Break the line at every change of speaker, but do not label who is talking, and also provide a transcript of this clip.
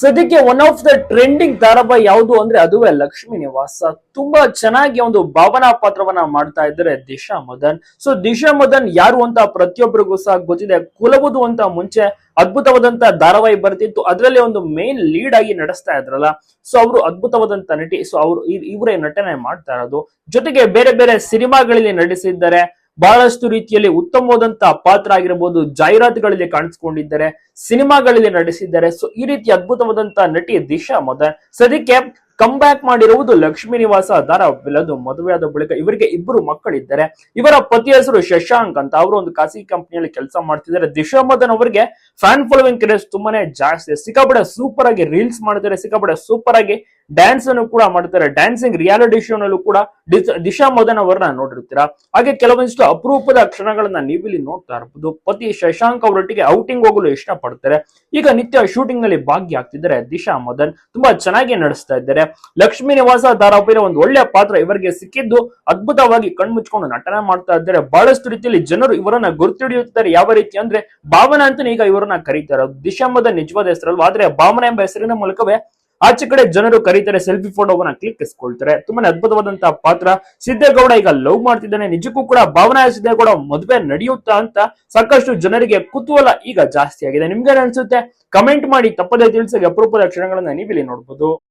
ಸದ್ಯಕ್ಕೆ one of the trending ಧಾರಾವಾಹಿ ಯಾವುದು ಅಂದ್ರೆ ಅದುವೇ ಲಕ್ಷ್ಮೀ ನಿವಾಸ. ತುಂಬಾ ಚೆನ್ನಾಗಿ ಒಂದು ಭಾವನಾ ಪಾತ್ರವನ್ನ ಮಾಡ್ತಾ ಇದ್ದಾರೆ ದಿಶಾ ಮದನ್. ಸೊ ದಿಶಾ ಮದನ್ ಯಾರು ಅಂತ ಪ್ರತಿಯೊಬ್ಬರಿಗೂ ಸಹ ಗೊತ್ತಿದೆ. ಕುಲಬುದು ಅಂತ ಮುಂಚೆ ಅದ್ಭುತವಾದಂತ ಧಾರಾವಾಹಿ ಬರ್ತಿತ್ತು. ಅದರಲ್ಲಿ ಒಂದು ಮೇನ್ ಲೀಡ್ ಆಗಿ ನಡೆಸ್ತಾ ಇದ್ರಲ್ಲ. ಸೊ ಅವರು ಅದ್ಭುತವಾದಂತ ನಟಿ. ಸೊ ಅವರು ಇವರೇ ನಟನೆ ಮಾಡ್ತಾ ಇರೋದು. ಜೊತೆಗೆ ಬೇರೆ ಬೇರೆ ಸಿನಿಮಾಗಳಲ್ಲಿ ನಟಿಸಿದ್ದಾರೆ. ಬಹಳಷ್ಟು ರೀತಿಯಲ್ಲಿ ಉತ್ತಮವಾದಂತಹ ಪಾತ್ರ ಆಗಿರಬಹುದು ಜಾಹೀರಾತುಗಳಲ್ಲಿ ಕಾಣಿಸ್ಕೊಂಡಿದ್ದಾರೆ, ಸಿನಿಮಾಗಳಲ್ಲಿ ನಟಿಸಿದ್ದಾರೆ. ಸೊ ಈ ರೀತಿ ಅದ್ಭುತವಾದಂತಹ ನಟಿ ದಿಶಾ ಮದನ್. ಸದ್ಯಕ್ಕೆ ಕಮ್ ಬ್ಯಾಕ್ ಮಾಡಿರುವುದು ಲಕ್ಷ್ಮೀ ನಿವಾಸ ಧಾರಾವಾಹಿಲದು ಮದುವೆಯಾದ ಬಳಿಕ ಇವರಿಗೆ ಇಬ್ಬರು ಮಕ್ಕಳಿದ್ದಾರೆ ಇವರ ಪತಿ ಹೆಸರು ಶಶಾಂಕ್ ಅಂತ ಅವರು ಒಂದು ಖಾಸಗಿ ಕಂಪನಿಯಲ್ಲಿ ಕೆಲಸ ಮಾಡ್ತಿದ್ದಾರೆ. ದಿಶಾ ಮದನ್ ಅವರಿಗೆ ಫ್ಯಾನ್ ಫಾಲೋವಿಂಗ್ ಕ್ರೇಜ್ ತುಂಬಾನೇ ಜಾಸ್ತಿ ಸಿಕ್ಕಾಪಟ್ಟೆ ಸೂಪರ್ ಆಗಿ ರೀಲ್ಸ್ ಮಾಡ್ತಾರೆ ಸಿಕ್ಕಾಪಟ್ಟೆ ಸೂಪರ್ ಆಗಿ ಡ್ಯಾನ್ಸ್ ಅನ್ನು ಕೂಡ ಮಾಡ್ತಾರೆ ಡ್ಯಾನ್ಸಿಂಗ್ ರಿಯಾಲಿಟಿ ಶೋ ನಲ್ಲೂ ಕೂಡ ದಿಶಾ ಮದನ್ ಅವರನ್ನ ನೋಡಿರ್ತೀರಾ? ಹಾಗೆ ಕೆಲವೊಂದಿಷ್ಟು ಅಪರೂಪದ ಕ್ಷಣಗಳನ್ನ ನೀವಿಲ್ಲಿ ನೋಡ್ತಾ ಇರಬಹುದು ಪತಿ ಶಶಾಂಕ್ ಅವರೊಟ್ಟಿಗೆ ಔಟಿಂಗ್ ಹೋಗಲು ಇಷ್ಟಪಡ್ತಾರೆ. ಈಗ ನಿತ್ಯ ಶೂಟಿಂಗ್ನಲ್ಲಿ ಭಾಗಿಯಾಗ್ತಿದ್ದಾರೆ ದಿಶಾ ಮದನ್. ತುಂಬಾ ಚೆನ್ನಾಗಿ ನಡೆಸ್ತಾ ಇದ್ದಾರೆ. ಲಕ್ಷ್ಮೀ ನಿವಾಸ ಧಾರಾವಾಹಿಯ ಒಂದು ಒಳ್ಳೆಯ ಪಾತ್ರ ಇವರಿಗೆ ಸಿಕ್ಕಿದ್ದು ಅದ್ಭುತವಾಗಿ ಕಣ್ಮುಚ್ಕೊಂಡು ನಟನೆ ಮಾಡ್ತಾ ಇದ್ದಾರೆ. ಬಹಳಷ್ಟು ರೀತಿಯಲ್ಲಿ ಜನರು ಇವರನ್ನ ಗುರ್ತಿಡಿಯುತ್ತಾರೆ ಯಾವ ರೀತಿ ಅಂದ್ರೆ ಭಾವನಾ ಅಂತಾನೆ ಈಗ ಇವರನ್ನ ಕರೀತಾರೆ ದಿಶಾಂಬದ ನಿಜವಾದ ಹೆಸರಲ್ವಾ? ಆದ್ರೆ ಭಾವನಾ ಎಂಬ ಹೆಸರಿನ ಮೂಲಕವೇ ಆಚೆ ಕಡೆ ಜನರು ಕರೀತಾರೆ, ಸೆಲ್ಫಿ ಫೋಟೋವನ್ನ ಕ್ಲಿಕ್ ಇಸ್ಕೊಳ್ತಾರೆ ತುಂಬಾನೇ ಅದ್ಭುತವಾದಂತಹ ಪಾತ್ರ. ಸಿದ್ದೇಗೌಡ ಈಗ ಲವ್ ಮಾಡ್ತಿದ್ದಾನೆ. ನಿಜಕ್ಕೂ ಕೂಡ ಭಾವನಾ ಸಿದ್ದೇಗೌಡ ಮದುವೆ ನಡೆಯುತ್ತಾ ಅಂತ ಸಾಕಷ್ಟು ಜನರಿಗೆ ಕುತೂಹಲ ಈಗ ಜಾಸ್ತಿ ಆಗಿದೆ. ನಿಮ್ಗೆ ಅನ್ಸುತ್ತೆ? ಕಮೆಂಟ್ ಮಾಡಿ. ತಪ್ಪದೇ ತಿಳಿಸಿ ಅಪರೂಪದ ಕ್ಷಣಗಳನ್ನ ನೀವಿಲ್ಲಿ ನೋಡ್ಬೋದು.